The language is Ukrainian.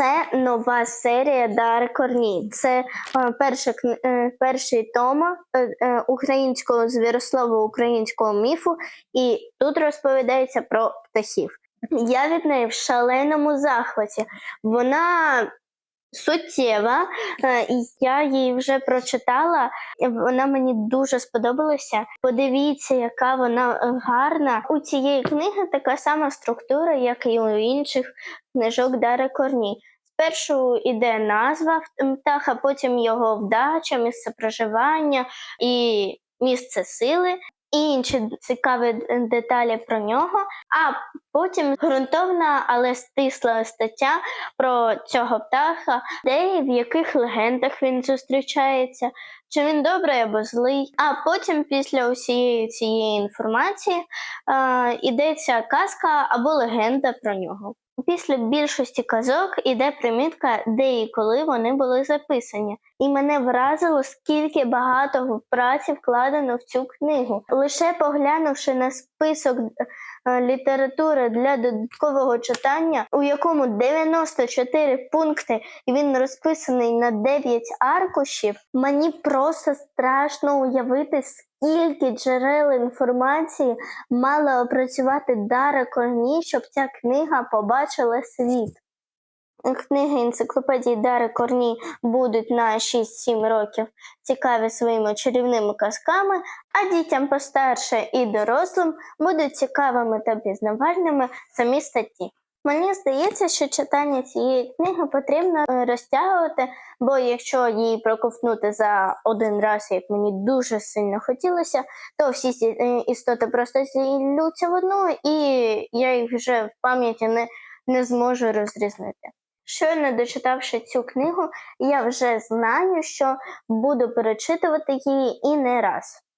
Це нова серія Дари Корні. Це е, перша, е, перший том е, українського звірослову, українського міфу, і тут розповідається про птахів. Я від неї в шаленому захваті. Вона суттєва, е, і я її вже прочитала. Вона мені дуже сподобалася. Подивіться, яка вона е, гарна. У цієї книги така сама структура, як і у інших книжок Дари Корній. Спершу йде назва птаха, потім його вдача, місце проживання і місце сили, і інші цікаві деталі про нього. А потім ґрунтовна, але стисла стаття про цього птаха, де і в яких легендах він зустрічається, чи він добрий або злий. А потім, після усієї цієї інформації, е, йдеться казка або легенда про нього. Після більшості казок іде примітка, де і коли вони були записані. І мене вразило, скільки багато праці вкладено в цю книгу. Лише поглянувши на список е, літератури для додаткового читання, у якому 94 пункти, і він розписаний на 9 аркушів, мені просто страшно уявити, скільки джерел інформації мала опрацювати Дара Корні, щоб ця книга побачила світ. Книги енциклопедії Дари Корній будуть на 6-7 років цікаві своїми чарівними казками, а дітям постарше і дорослим будуть цікавими та пізнавальними самі статті. Мені здається, що читання цієї книги потрібно е, розтягувати, бо якщо її проковтнути за один раз, як мені дуже сильно хотілося, то всі ці е, істоти просто зіллються в одну, і я їх вже в пам'яті не, не зможу розрізнити. Щойно дочитавши цю книгу, я вже знаю, що буду перечитувати її і не раз.